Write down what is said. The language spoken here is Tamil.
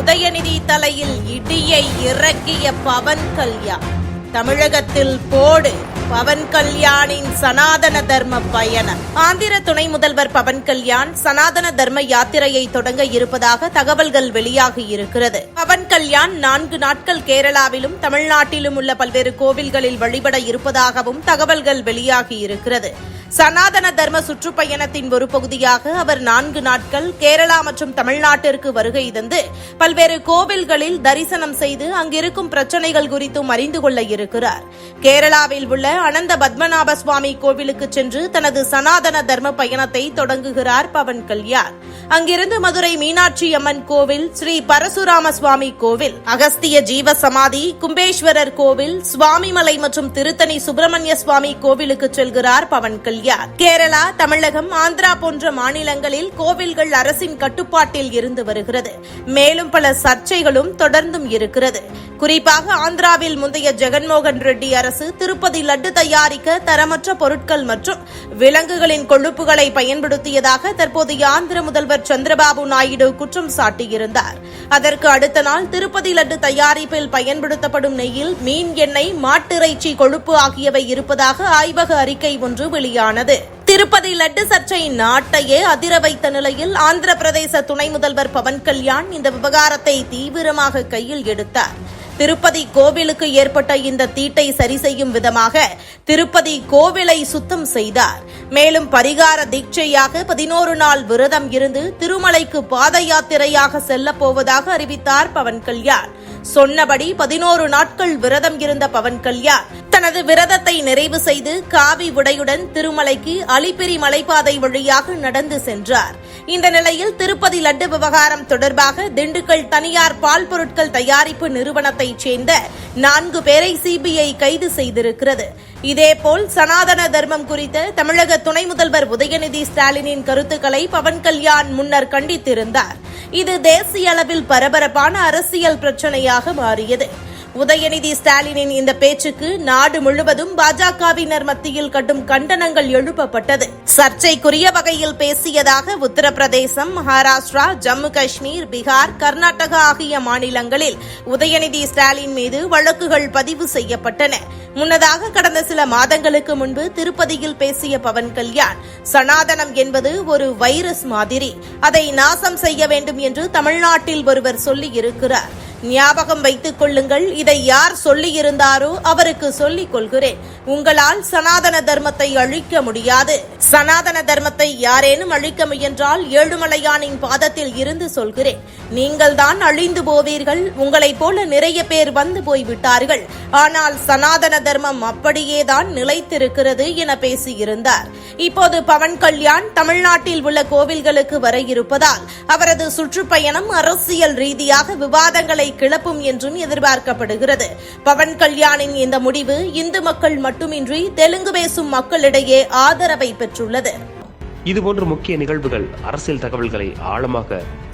உதயநிதி தலையில் இடியை இறக்கிய பவன் கல்யாண். தமிழகத்தில் போடு. பவன் கல்யாணின் சனாதன தர்ம பயணம். ஆந்திர துணை முதல்வர் பவன் கல்யாண் சனாதன தர்ம யாத்திரையை தொடங்க இருப்பதாக தகவல்கள் வெளியாகி இருக்கிறது. பவன் கல்யாண் நான்கு நாட்கள் கேரளாவிலும் தமிழ்நாட்டிலும் உள்ள பல்வேறு கோவில்களில் வழிபட இருப்பதாகவும் தகவல்கள் வெளியாகி இருக்கிறது. சனாதன தர்ம சுற்றுப்பயணத்தின் ஒரு பகுதியாக அவர் நான்கு நாட்கள் கேரளா மற்றும் தமிழ்நாட்டிற்கு வருகை தந்து பல்வேறு கோவில்களில் தரிசனம் செய்து அங்கிருக்கும் பிரச்சனைகள் குறித்தும் அறிந்து கொள்ள இருக்கிறார். கேரளாவில் உள்ள அனந்த பத்மநாப சுவாமி கோவிலுக்கு சென்று தனது சனாதன தர்ம பயணத்தை தொடங்குகிறார் பவன் கல்யாண். அங்கிருந்து மதுரை மீனாட்சி அம்மன் கோவில் ஸ்ரீ பரசுராம சுவாமி கோவில் அகஸ்திய ஜீவ சமாதி கும்பேஸ்வரர் கோவில் சுவாமிமலை மற்றும் திருத்தணி சுப்பிரமணிய சுவாமி கோவிலுக்கு செல்கிறார் பவன் கல்யாண். கேரளா தமிழகம் ஆந்திரா போன்ற மாநிலங்களில் கோவில்கள் அரசின் கட்டுப்பாட்டில் இருந்து வருகிறது. மேலும் பல சர்ச்சைகளும் தொடர்ந்தும் இருக்கிறது. குறிப்பாக ஆந்திராவில் முந்தைய ஜெகன்மோகன் ரெட்டி அரசு திருப்பதி லட்டு தயாரிக்க தரமற்ற பொருட்கள் மற்றும் விலங்குகளின் கொழுப்புகளை பயன்படுத்தியதாக தற்போதைய ஆந்திர முதல்வர் சந்திரபாபு நாயுடு குற்றம் சாட்டியிருந்தார். அதற்கு அடுத்த நாள் திருப்பதி லட்டு தயாரிப்பில் பயன்படுத்தப்படும் நெய்யில் மீன் எண்ணெய் மாட்டிறைச்சி கொழுப்பு ஆகியவை இருப்பதாக ஆய்வக அறிக்கை ஒன்று வெளியானது. திருப்பதி லட்டு சர்ச்சை நாட்டையே அதிர வைத்த நிலையில் ஆந்திர பிரதேச துணை முதல்வர் பவன் கல்யாண் இந்த விவகாரத்தை தீவிரமாக கையில் எடுத்தார். திருப்பதி கோவிலுக்கு ஏற்பட்ட இந்த தீட்டை சரி செய்யும் விதமாக திருப்பதி கோவிலை சுத்தம் செய்தார். மேலும் பரிகார தீட்சையாக பதினோரு நாள் விரதம் இருந்து திருமலைக்கு பாத யாத்திரையாக செல்லப் போவதாக அறிவித்தார் பவன் கல்யாண். சொன்னபடி பதினோரு நாட்கள் விரதம் இருந்த பவன் கல்யாண் தனது விரதத்தை நிறைவு செய்து காவி உடையுடன் திருமலைக்கு அலிப்பிரி மலைப்பாதை வழியாக நடந்து சென்றார். இந்த நிலையில் திருப்பதி லட்டு விவகாரம் தொடர்பாக திண்டுக்கல் தனியார் பால் பொருட்கள் தயாரிப்பு நிறுவனத்தைச் சேர்ந்த நான்கு பேரை சிபிஐ கைது செய்திருக்கிறது. இதேபோல் சனாதன தர்மம் குறித்த தமிழக துணை முதல்வர் உதயநிதி ஸ்டாலினின் கருத்துக்களை பவன் கல்யாண் முன்னர் கண்டித்திருந்தார். இது தேசிய அளவில் பரபரப்பான அரசியல் பிரச்சனையாக மாறியது. உதயநிதி ஸ்டாலினின் இந்த பேச்சுக்கு நாடு முழுவதும் பாஜகவினர் மத்தியில் கடும் கண்டனங்கள் எழுப்பப்பட்டது. சர்ச்சைக்குரிய வகையில் பேசியதாக உத்தரப்பிரதேசம் மகாராஷ்டிரா ஜம்மு காஷ்மீர் பீகார் கர்நாடகா ஆகிய மாநிலங்களில் உதயநிதி ஸ்டாலின் மீது வழக்குகள் பதிவு செய்யப்பட்டன. முன்னதாக கடந்த சில மாதங்களுக்கு முன்பு திருப்பதியில் பேசிய பவன் கல்யாண் சனாதனம் என்பது ஒரு வைரஸ் மாதிரி. அதை நாசம் செய்ய வேண்டும் என்று தமிழ்நாட்டில் ஒருவர் சொல்லியிருக்கிறார். ஞாபகம் வைத்துக் கொள்ளுங்கள் இதை யார் சொல்லியிருந்தாரோ அவருக்கு சொல்லிக் கொள்கிறேன். உங்களால் சனாதன தர்மத்தை அழிக்க முடியாது. சனாதன தர்மத்தை யாரேனும் அழிக்க முயன்றால் ஏழுமலையானின் பாதத்தில் இருந்து சொல்கிறேன். நீங்கள்தான் அழிந்து போவீர்கள். உங்களைப் போல நிறைய பேர் வந்து போய்விட்டார்கள். ஆனால் சனாதன தர்மம் அப்படியேதான் நிலைத்திருக்கிறது என பேசியிருந்தார். இப்போது பவன் கல்யாண் தமிழ்நாட்டில் உள்ள கோவில்களுக்கு வர இருப்பதால் அவரது சுற்றுப்பயணம் அரசியல் ரீதியாக விவாதங்களை கிளப்பும் என்றும் எதிர்பார்க்கப்படுகிறது. பவன் கல்யாணின் இந்த முடிவு இந்து மக்கள் மட்டுமின்றி தெலுங்கு பேசும் மக்களிடையே ஆதரவை பெற்றுள்ளது. இதுபோன்ற முக்கிய நிகழ்வுகள் அரசியல் தகவல்களை ஆழமாக